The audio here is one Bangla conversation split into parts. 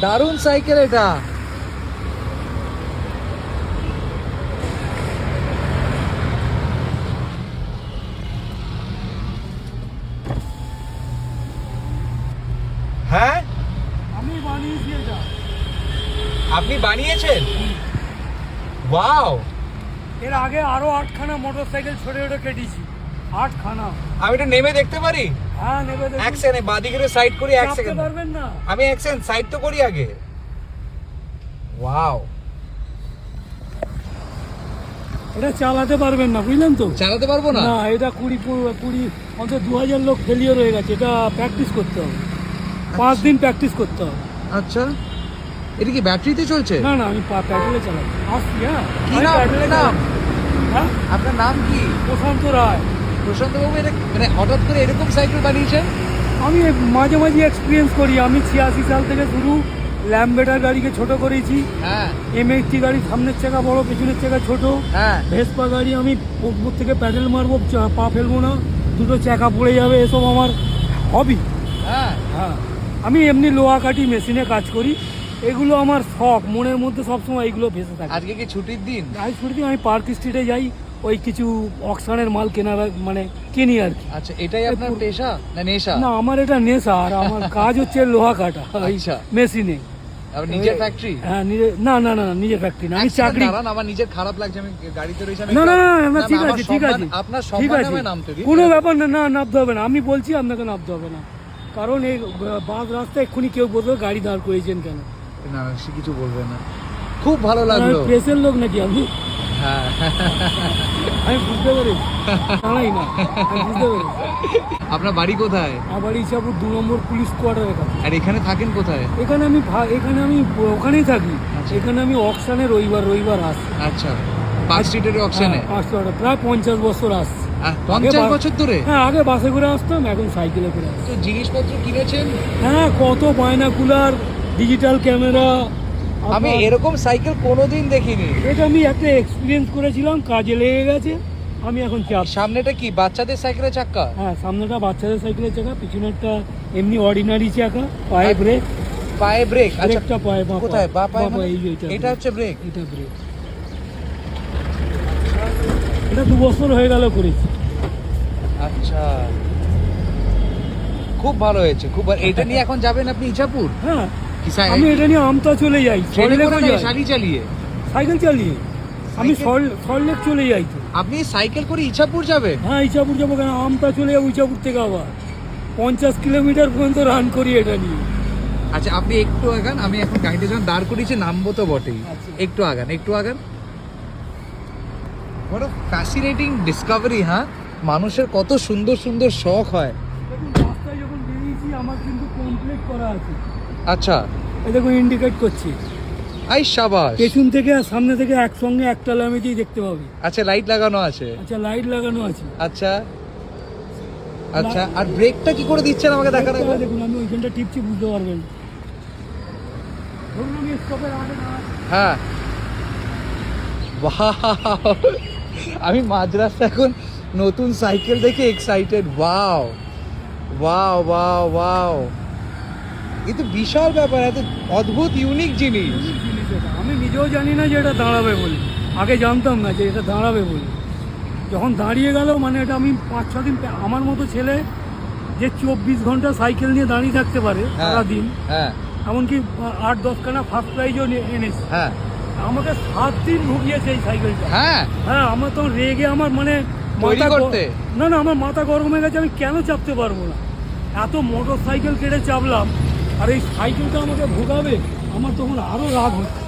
দারুণ সাইকেল এটা। হ্যাঁ? আমি বানিয়েছি এটা। আপনি বানিয়েছেন? ওয়াও! এর আগে আরও আটখানা মোটর সাইকেল ছোট ছোট কেটেছি। আটখানা। আমি এটা নেমে দেখতে পারি। এক সেকেন্ড বাদিকে সাইড করি এক সেকেন্ড পারবেন না। আমি এক সেকেন্ড সাইড তো করি আগে। ওয়াও এটা চালাতে পারবেন না বুঝলেন তো? চালাতে পারব না? না এটা কুড়ি কুড়ি অন্তত দু হাজার লোক ফেলিয়ার হয়ে গেছে এটা প্র্যাকটিস করতে হবে। পাঁচ দিন প্র্যাকটিস করতে হবে। আচ্ছা। এটা কি ব্যাটারিতে চলছে? না না আমি প্যাডেলে চালাই। আসছি হ্যাঁ। কি নাম। হ্যাঁ? আপনার নাম কি? প্রশান্ত রায়। প্রশান্ত বাবু এটা মানে হঠাৎ করে এরকম সাইকেল বানিয়েছেন? আমি মাঝে মাঝে এক্সপিরিয়েন্স করি। আমি ছিয়াশি সাল থেকে শুরু ল্যাম্বেটার গাড়িকে ছোট করেছি। হ্যাঁ। এমএইচটি গাড়ি সামনের চাকা বড় পেছনের চাকা ছোট। হ্যাঁ। ভেসপা গাড়ি আমি উপর থেকে প্যাডেল মারবো পা ফেলব না। দুটো চাকা পড়ে যাবে এসব আমার হবি হ্যাঁ। হ্যাঁ। আমি এমনি লোহা কাটি মেশিনে কাজ করি। এগুলো আমার শখ মনের মধ্যে সবসময় এগুলো ভেসে থাকে। আজকে কি ছুটির দিন? আজ ছুটি আমি পার্ক স্ট্রিটে যাই। ওই কিছু অকশনের মাল কেনার মানে কিনি আর কি আচ্ছা এটাই আপনার পেশা না নেশা না আমার এটা নেশা আর আমার কাজ হচ্ছে লোহা কাটা আচ্ছা। মেশিনে নিজের ফ্যাক্টরি হ্যাঁ না না না নিজের ফ্যাক্টরি না আমি চাকরি আমার নিজের খারাপ লাগছে আমি গাড়িতে রয়েছি না না না না ঠিক আছে ঠিক আছে আপনার ঠিক আছে। কোনো ব্যাপার না না নামতে হবে না আমি বলছি আপনাকে নামতে হবে না কারণ এই বাস রাস্তায় এক্ষুনি কেউ বলবে গাড়ি দাঁড় করিয়েছেন কেন না সে কিছু বলবে না খুব ভালো লাগল প্রেসের লোক নাকি হ্যাঁ আমি বুঝতে পারি। না আমি বুঝতে পারি। আপনার বাড়ি কোথায়? ইসাপুর দু নম্বর পুলিশ কোয়ার্টার আর এখানে থাকেন কোথায়? এখানে আমি ভা- এখানে আমি ওখানেই থাকি। আচ্ছা। এখানে আমি অকশানে রবিবার রবিবার আসি। আচ্ছা। পার্ক স্ট্রিটের অপশনে হ্যাঁ, পাঁচশো টাকা প্রায় পঞ্চাশ বছর আসছি পঞ্চাশ বা- বছর ধরে? হ্যাঁ আগে বাসে করে আসতাম এখন সাইকেলে করে আসছি তো জিনিসপত্র কিনেছেন? হ্যাঁ কত বায়নাকুলার ডিজিটাল ক্যামেরা আমি এরকম সাইকেল কোনোদিন দেখিনি। এটা আমি একটা এক্সপিরিয়েন্স করেছিলাম কাজে লেগে গেছে আমি এখন চাপ। সামনেটা কি বাচ্চাদের সাইকেলের চাক্কা হ্যাঁ সামনেটা বাচ্চাদের সাইকেলের চাকা পিছনেরটা এমনি অর্ডিনারি চাকা পায়ে ব্রেক পায়ে ব্রেক আচ্ছা। পায়ে বা কোথায়? বা পায়ে মানে? এই যে এটা। হচ্ছে ব্রেক এটা ব্রেক এটা দু বছর হয়ে গেল করেছি। আচ্ছা। খুব ভালো হয়েছে খুব ভালো। এটা নিয়ে এখন যাবেন আপনি ইছাপুর হ্যাঁ আমি এটা নিয়ে আমতা চলে যাই। শাড়ি চালিয়ে। সাইকেল চালিয়ে। আমি? সল্টলেক চলে যাই তো। আপনি সাইকেল করে ইছাপুর যাবেন হ্যাঁ ইচাপুর যাব কেন? আমতা চলে যাব ইচাপুর থেকে আবার। পঞ্চাশ কিলোমিটার পর্যন্ত রান করি এটা নিয়ে। আচ্ছা আপনি একটু আগান আমি এখন গাড়িটা যখন দাঁড় করিয়েছি নামবো তো বটেই। আচ্ছা। একটু আগান একটু আগান। বড় ফ্যাসিনেটিং ডিসকভারি হ্যাঁ? মানুষের কত সুন্দর সুন্দর শখ হয়। রাস্তায় যখন বেরিয়েছি আমার কিন্তু কমপ্লিট করা আছে। আচ্ছা। এই দেখুন ইন্ডিকেট করছি। আই সাবাস। পেছন থেকে আর সামনে থেকে একসঙ্গে একটা লামেতেই দেখতে পাবে। আচ্ছা লাইট লাগানো আছে। আচ্ছা লাইট লাগানো আছে। আচ্ছা। আচ্ছা আর ব্রেকটা কি করে দিচ্ছেন আমাকে দেখার আগে দেখুন আমি ওইখানটা টিপছি বুঝতে পারবেন। হ্যাঁ। Wow! আমি মাঝ রাস্তা এখন নতুন সাইকেল দেখে excited wow wow wow wow এ তো বিশাল ব্যাপার এত অদ্ভুত ইউনিক জিনিস। আমি নিজেও জানি না যে এটা দাঁড়াবে বলে। আগে জানতাম না যে এটা দাঁড়াবে বলে। যখন দাঁড়িয়ে গেল মানে এটা আমি পাঁচ ছ দিন আমার মতো ছেলে যে চব্বিশ ঘণ্টা সাইকেল নিয়ে দাঁড়িয়ে থাকতে পারে হ্যাঁ। সারাদিন হ্যাঁ। এমনকি আট দশখানা ফার্স্ট প্রাইজও এনেছে। হ্যাঁ। আমাকে সাত দিন ভুগিয়েছে এই সাইকেলটা। হ্যাঁ। হ্যাঁ আমার তো রেগে আমার মানে মাথা করতে? না না আমার মাথা গরম হয়ে গেছে আমি কেন চাপতে পারব না? এত মোটর সাইকেল কেটে চাপলাম আর এই সাইকেলটা আমাকে ভোগাবে আমার তখন আরও রাগ হচ্ছে।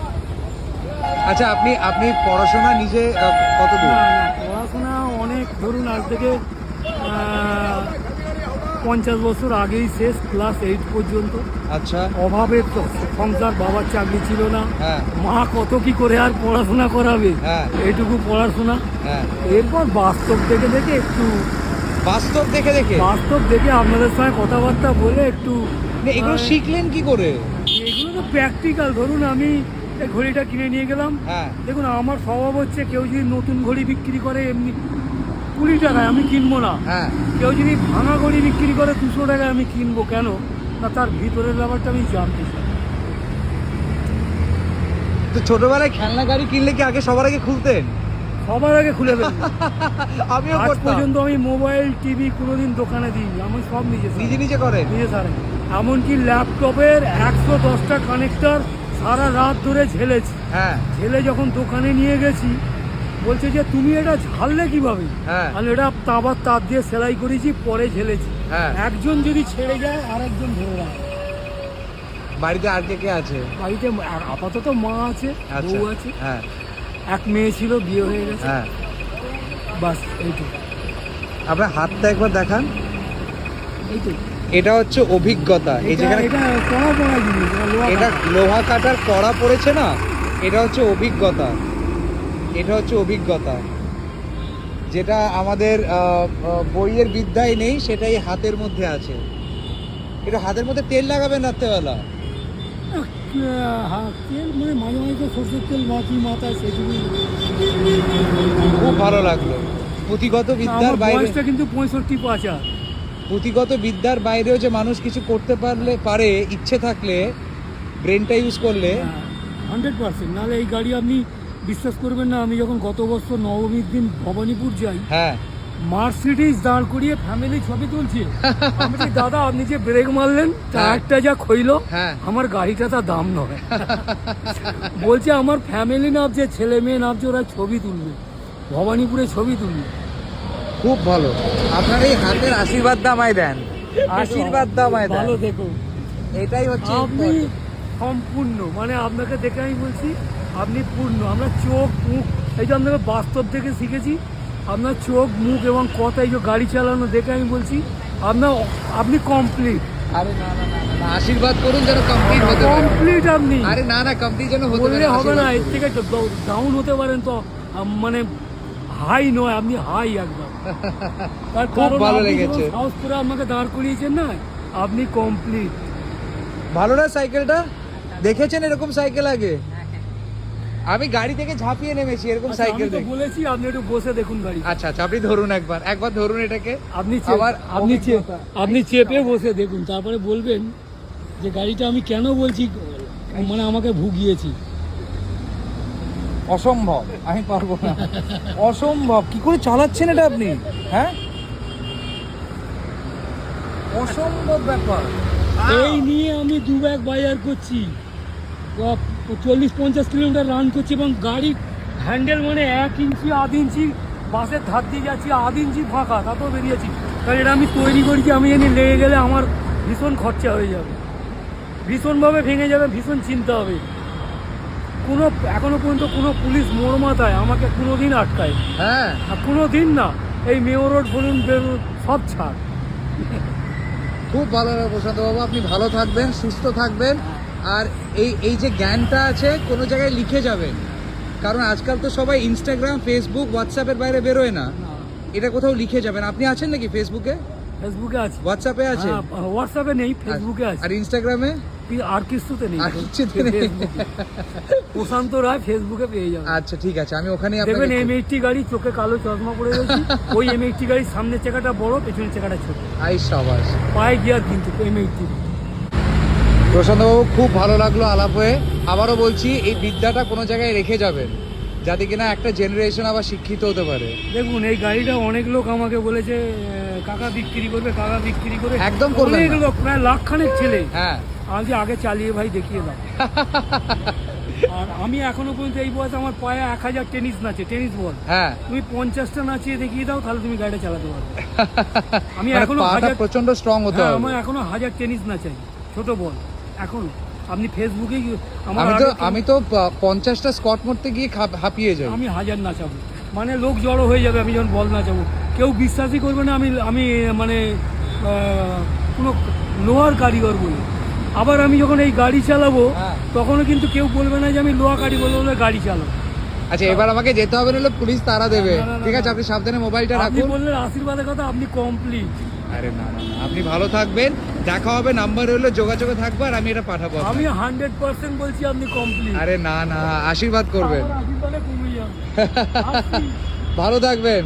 আচ্ছা আপনি আপনি পড়াশোনা নিজে কত দূর পড়াশোনা অনেক ধরুন আজ থেকে পঞ্চাশ বছর আগেই শেষ ক্লাস এইট পর্যন্ত। আচ্ছা। অভাবের তো সংসার বাবার চাকরি ছিল না। হ্যাঁ। মা কত কি করে আর পড়াশোনা করাবে? হ্যাঁ। এইটুকু পড়াশোনা। হ্যাঁ। এরপর বাস্তব দেখে দেখে একটু বাস্তব দেখে দেখে? বাস্তব দেখে আপনাদের সঙ্গে কথাবার্তা বলে একটু এগুলো শিখলেন কি করে? এগুলো তো প্র্যাকটিক্যাল ধরুন আমি ঘড়িটা কিনে নিয়ে গেলাম। হ্যাঁ। দেখুন আমার স্বভাব হচ্ছে কেউ যদি নতুন ঘড়ি বিক্রি করে এমনি কুড়ি টাকায় আমি কিনবো না। হ্যাঁ। কেউ যদি ভাঙা ঘড়ি বিক্রি করে দুশো টাকায় আমি কিনবো কেন? না তার ভিতরের ব্যাপারটা আমি জানতে চাই। তো ছোটবেলায় খেলনা গাড়ি কিনলে কি আগে সবার আগে খুলতেন? সবার আগে খুলে আমিও আজ পর্যন্ত আমি মোবাইল টিভি কোনোদিন দোকানে দিই আমি সব নিজে নিজে নিজে করে নিজে সারে এমনকি ল্যাপটপের একশো দশটা কানেক্টার সারা রাত ধরে ঝেলেছি। হ্যাঁ। ঝেলে যখন দোকানে নিয়ে গেছি বলছে যে তুমি এটা ঝাললে কীভাবে? হ্যাঁ। আমি এটা তাবার তার দিয়ে সেলাই করেছি পরে ঝেলেছি। হ্যাঁ। একজন যদি ছেড়ে যায় আর একজন ধরে রাখে। বাড়িতে আর কে কে আছে? বাড়িতে আপাতত মা আছে আচ্ছা। বউ আছে। হ্যাঁ। এক মেয়ে ছিল বিয়ে হয়ে গেছে। হ্যাঁ। বাস এইটুকু। আপনার হাতটা একবার দেখান। এইটুকু। এটা হচ্ছে অভিজ্ঞতা। এই যেখানে এটা লোহা কাটার। কড়া পড়েছে না এটা হচ্ছে অভিজ্ঞতা। এটা হচ্ছে অভিজ্ঞতা। যেটা আমাদের বইয়ের বিদ্যায় নেই সেটাই হাতের মধ্যে আছে। এটা হাতের মধ্যে তেল লাগাবেন রাত্রেবেলা? হ্যাঁ, তেল মানে খুব ভালো লাগল। পুঁথিগত বিদ্যার বাইরে কিন্তু পঁয়ষট্টি পাঁচা পুঁথিগত বিদ্যার বাইরেও যে মানুষ কিছু করতে পারলে পারে ইচ্ছে থাকলে ব্রেনটা ইউজ করলে হান্ড্রেড পার্সেন্ট নাহলে এই গাড়ি আপনি বিশ্বাস করবেন না আমি যখন গত বছর নবমীর দিন ভবানীপুর যাই হ্যাঁ। মার্সিডিজ দাঁড় করিয়ে ফ্যামিলি ছবি তুলছে। আমি দাদা আপনি যে ব্রেক মারলেন টায়ারটা যা খইলো হ্যাঁ। আমার গাড়িটা তার দাম নয়। বলছে আমার ফ্যামিলি নামছে ছেলে মেয়ে নামছে ওরা ছবি তুলবে। ভবানীপুরে ছবি তুলবে। খুব ভালো। আপনার এই হাতের আশীর্বাদ দামায় দেন। আশীর্বাদ দামায় দেন। ভালো দেখো এটাই হচ্ছে আপনি সম্পূর্ণ মানে আপনাকে দেখে আমি বলছি আপনি পূর্ণ। আমরা চোখ মুখ এই যে আপনাকে বাস্তব থেকে শিখেছি আপনার চোখ মুখ এবং কথা এই যে গাড়ি চালানো দেখে আমি বলছি আপনার আপনি কমপ্লিট আরে না না আশীর্বাদ করুন যেন কমপ্লিট হতে কমপ্লিট আপনি। আরে না না কমপ্লিট যেন হতে হবে না এর থেকে ডাউন হতে পারেন তো মানে হাই নয় আপনি হাই একদম। তার খুব কারণ ভালো লেগেছে। সাহস করে আমাকে দাঁড় করিয়েছেন না আপনি কমপ্লিট ভালো না সাইকেলটা? দেখেছেন এরকম সাইকেল আগে? আমি গাড়ি থেকে ঝাঁপিয়ে নেমেছি এরকম আচ্ছা, সাইকেল দেখে। বলেছি আপনি একটু বসে দেখুন গাড়ি। আচ্ছা আচ্ছা আপনি ধরুন একবার। একবার ধরুন এটাকে। আপনি আবার আপনি আপনি চেপে বসে দেখুন তারপরে বলবেন যে গাড়িটা আমি কেন বলছি মানে আমাকে ভুগিয়েছি। অসম্ভব। আমি পারব না। অসম্ভব। কি করে চালাচ্ছেন এটা আপনি? হ্যাঁ? অসম্ভব ব্যাপার। এই নিয়ে আমি দু ব্যাগ বাজার করছি। চল্লিশ পঞ্চাশ কিলোমিটার রান করছি এবং গাড়ি হ্যান্ডেল মানে এক ইঞ্চি, আধ ইঞ্চি বাসের ধার দিয়ে যাচ্ছি। আধ ইঞ্চি ফাঁকা তাতেও বেরিয়েছি। কারণ এটা আমি তৈরি করেছি আমি জানি লেগে গেলে আমার ভীষণ খরচা হয়ে যাবে। ভীষণভাবে ভেঙে যাবে, ভীষণ চিন্তা হবে। কোনো এখনও পর্যন্ত কোনো পুলিশ মোড় আমাকে কোনো দিন আটকায় হ্যাঁ। কোনো দিন না এই মেয়র রোড বলুন বেলুন সব ছাড়। খুব ভালো লাগল প্রশান্ত বাবু আপনি ভালো থাকবেন সুস্থ থাকবেন। আর এই এই যে জ্ঞানটা আছে কোনো জায়গায় লিখে যাবেন। কারণ আজকাল তো সবাই ইনস্টাগ্রাম ফেসবুক হোয়াটসঅ্যাপের বাইরে বেরোয় না। এটা কোথাও লিখে যাবেন। আপনি আছেন নাকি ফেসবুকে ফেসবুকে আছে। হোয়াটসঅ্যাপে আছে? হ্যাঁ, হোয়াটসঅ্যাপে নেই ফেসবুকে আছে। আর ইনস্টাগ্রামে আর কিছুতে নেই। আর কিছুতে নেই। প্রশান্ত রায় ফেসবুকে পেয়ে যাবে। আচ্ছা ঠিক আছে আমি ওখানেই দেখবেন এম এইটটি গাড়ি চোখে কালো চশমা পড়ে গেছে ওই এম এইটটি গাড়ির সামনের চাকাটা বড় পেছনের চাকাটা ছোট। আই সাবাস। পায়ে গিয়ার কিন্তু এম এইটটি প্রশান্তবাবু খুব ভালো লাগল আলাপ হয়ে। আবারও বলছি এই বিদ্যাটা কোনো জায়গায় রেখে যাবেন যাতে কিনা একটা জেনারেশন আবার শিক্ষিত হতে পারে। দেখুন এই গাড়িটা অনেক লোক আমাকে বলেছে কাকা বিক্রি করবে কাকা বিক্রি করবে একদম করবেন অনেক লোক প্রায় লাখ খানেক ছেলে। হ্যাঁ। আমি আগে চালিয়ে ভাই দেখিয়ে দাও। আর আমি এখনও পর্যন্ত এই বয়সে আমার পায়ে এক হাজার টেনিস নাচে টেনিস বল। হ্যাঁ। তুমি পঞ্চাশটা নাচিয়ে দেখিয়ে দাও তাহলে তুমি গাড়িটা চালাতে পারবে। আমি মানে এখনও হাজার প্রচণ্ড স্ট্রং হতে হ্যাঁ হবে। আমার এখনও হাজার টেনিস না চাই ছোট বল। এখনও আপনি ফেসবুকে আমার আমি তো আমি তো পঞ্চাশটা স্কট মারতে গিয়ে হাঁপিয়ে যাই আমি হাজার নাচাবো। মানে লোক জড়ো হয়ে যাবে আমি যখন বল নাচাবো। কেউ বিশ্বাসই করবে না আমি আমি মানে কোনো লোহার কারিগর বলি। আবার আমি যখন এই গাড়ি চালাবো হ্যাঁ। তখনও কিন্তু কেউ বলবে না যে আমি লোহা কারিগর বলে গাড়ি চালাবো। আচ্ছা এবার আমাকে যেতে হবে নাহলে পুলিশ তারা দেবে না, না, না, ঠিক আছে আপনি সাবধানে মোবাইলটা রাখুন। বললেন আশীর্বাদের কথা আপনি কমপ্লিট আরে না না না, আপনি ভালো থাকবেন। দেখা হবে নাম্বার হলো যোগাযোগে থাকব আর আমি এটা পাঠাবো। আমি হান্ড্রেড পার্সেন্ট বলছি আপনি কমপ্লিট আরে না না আশীর্বাদ করবেন। ভালো থাকবেন।